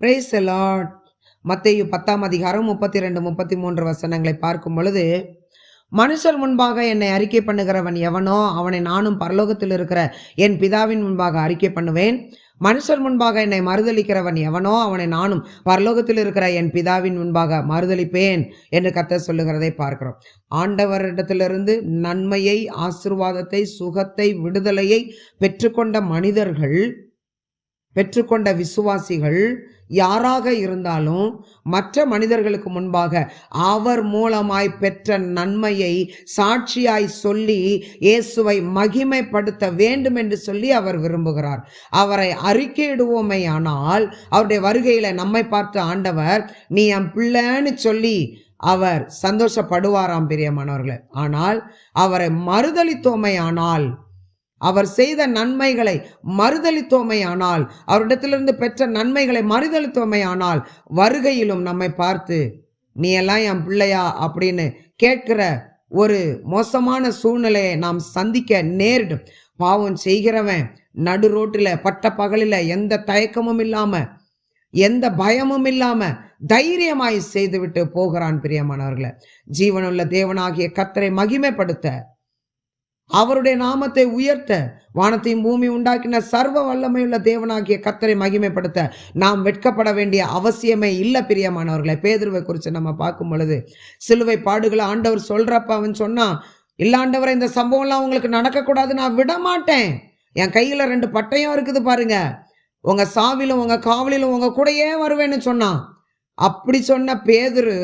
Price Lord மத்தேயு பத்தாம் அதிகாரம் முப்பத்தி ரெண்டு முப்பத்தி மூன்று வசனங்களை பார்க்கும் பொழுது மனுஷர் முன்பாக என்னை அறிக்கை பண்ணுகிறவன் எவனோ அவனை நானும் பரலோகத்தில் இருக்கிற என் பிதாவின் முன்பாக அறிக்கை பண்ணுவேன். மனுஷர் முன்பாக என்னை மறுதளிக்கிறவன் எவனோ அவனை நானும் பரலோகத்தில் இருக்கிற என் பிதாவின் முன்பாக மறுதளிப்பேன் என்று கத்த சொல்லுகிறதை பார்க்கிறோம். ஆண்டவரிடத்திலிருந்து நன்மையை ஆசிர்வாதத்தை சுகத்தை விடுதலையை பெற்றுக்கொண்ட மனிதர்கள் பெற்றுக்கொண்ட விசுவாசிகள் யாராக இருந்தாலும் மற்ற மனிதர்களுக்கு முன்பாக அவர் மூலமாய் பெற்ற நன்மையை சாட்சியாய் சொல்லி இயேசுவை மகிமைப்படுத்த வேண்டும் என்று சொல்லி அவர் விரும்புகிறார். அவரை அறிக்கையிடுவோமே ஆனால் அவருடைய வருகையில நம்மை பார்த்து ஆண்டவர் நீ என் பிள்ளைன்னு சொல்லி அவர் சந்தோஷப்படுவாராம் பிரியமானவர்களே. ஆனால் அவரை மறுதளித்தோமை ஆனால் அவர் செய்த நன்மைகளை மறுதளித்தோமையானால் அவரிடத்திலிருந்து பெற்ற நன்மைகளை மறுதளித்தோமையானால் வருகையிலும் நம்மை பார்த்து நீ எல்லாம் என் பிள்ளையா? அப்படின்னு கேட்கிற ஒரு மோசமான சூழ்நிலையை நாம் சந்திக்க நேரிடும். பாவம் செய்கிறவன் நடு ரோட்டில் பட்ட பகலில் எந்த தயக்கமும் இல்லாமல் எந்த பயமும் இல்லாம தைரியமாய் செய்துவிட்டு போகிறான் பிரியமானவர்களை. ஜீவனுள்ள தேவனாகிய கத்தரை மகிமைப்படுத்த அவருடைய நாமத்தை உயர்த்த வானத்தையும் பூமி உண்டாக்கின சர்வ வல்லமையுள்ள தேவனாகிய கத்தரை மகிமைப்படுத்த நாம் வெட்கப்பட வேண்டிய அவசியமே இல்லை பிரியமானவர்களை. பேதுருவை குறித்து நம்ம பார்க்கும் பொழுது சிலுவை பாடுகளை ஆண்டவர் சொல்றப்ப அவன் சொன்னான் இல்லாண்டவரை இந்த சம்பவம்லாம் உங்களுக்கு நடக்கக்கூடாது நான் விட மாட்டேன் என் கையில் ரெண்டு பட்டயம் இருக்குது பாருங்க. உங்க சாவிலும் உங்க காவலிலும் உங்க கூடயே வருவேன்னு சொன்னான். அப்படி சொன்ன பேதுரு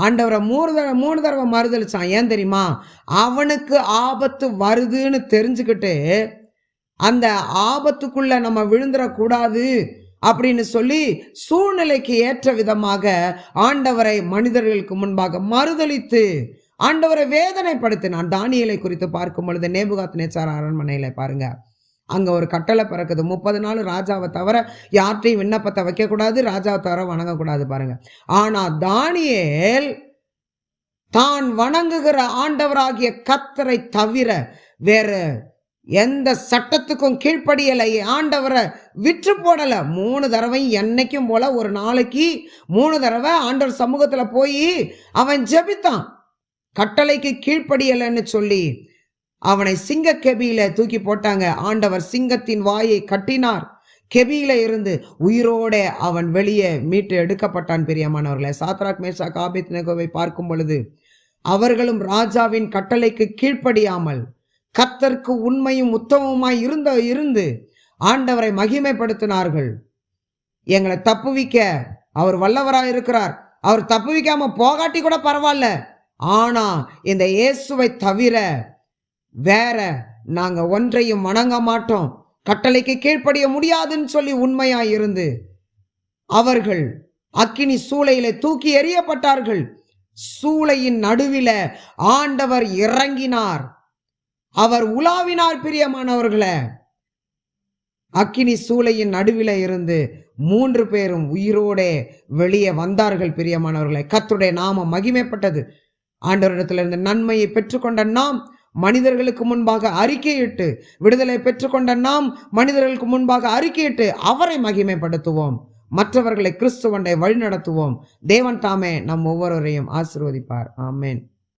ஆண்டவரை மூணு தடவை மூணு தடவை மறுதளிச்சான் ஏன் தெரியுமா? அவனுக்கு ஆபத்து வருதுன்னு தெரிஞ்சுக்கிட்டு அந்த ஆபத்துக்குள்ள நம்ம விழுந்துடக்கூடாது அப்படின்னு சொல்லி சூழ்நிலைக்கு ஏற்ற விதமாக ஆண்டவரை மனிதர்களுக்கு முன்பாக மறுதளித்து ஆண்டவரை வேதனைப்படுத்தினான். தானியலை குறித்து பார்க்கும் பொழுது நேபுகாத் நேச்சார் அரண்மனையில பாருங்கள் அங்கே ஒரு கட்டளை பிறக்குது. முப்பது நாள் ராஜாவை தவிர யார்ட்டையும் விண்ணப்பத்தை வைக்கக்கூடாது ராஜாவை தவிர வணங்கக்கூடாது பாருங்க. ஆனால் தானியேல் தான் வணங்குகிற ஆண்டவராகிய கத்தரை தவிர வேற எந்த சட்டத்துக்கும் கீழ்ப்படியலை. ஆண்டவரை விற்று போடலை. மூணு தடவை என்னைக்கும் போல ஒரு நாளைக்கு மூணு தடவை ஆண்டவர் சமூகத்தில் போய் அவன் ஜெபித்தான். கட்டளைக்கு கீழ்ப்படியலைன்னு சொல்லி அவனை சிங்க கெபியில தூக்கி போட்டாங்க. ஆண்டவர் சிங்கத்தின் வாயை கட்டினார். கெபியில இருந்து உயிரோட அவன் வெளியே மீட்டு எடுக்கப்பட்டான் பெரியமானவர்களை. சாத்ராக் மேஷா காபித் நெகோவை பார்க்கும் பொழுது அவர்களும் ராஜாவின் கட்டளைக்கு கீழ்ப்படியாமல் கத்தர்க்கு உண்மையும் உத்தமமாய் இருந்த இருந்து ஆண்டவரை மகிமைப்படுத்தினார்கள். எங்களை தப்புவிக்க அவர் வல்லவராக இருக்கிறார். அவர் தப்புவிக்காம போகாட்டி கூட பரவாயில்ல. ஆனா இந்த இயேசுவை தவிர வேற நாங்க ஒன்றையும் வணங்க மாட்டோம். கட்டளைக்கு கீழ்ப்படிய முடியாதுன்னு சொல்லி உண்மையாய் இருந்து அவர்கள் அக்கினி சூளையில தூக்கி எறியப்பட்டார்கள். சூளையின் நடுவில ஆண்டவர் இறங்கினார். அவர் உலாவினார் பிரியமானவர்களை. அக்கினி சூளையின் நடுவில இருந்து மூன்று பேரும் உயிரோடே வெளியே வந்தார்கள் பிரியமானவர்களை. கத்துடைய நாம மகிமைப்பட்டது. ஆண்டவரிடத்திலிருந்து நன்மையை பெற்றுக்கொண்ட நாம் மனிதர்களுக்கு முன்பாக அறிக்கையிட்டு விடுதலை பெற்றுக்கொண்ட நாம் மனிதர்களுக்கு முன்பாக அறிக்கையிட்டு அவரை மகிமைப்படுத்துவோம். மற்றவர்களை கிறிஸ்துவண்டை வழிநடத்துவோம். தேவன் தாமே நம் ஒவ்வொருவரையும் ஆசிர்வதிப்பார். ஆமேன்.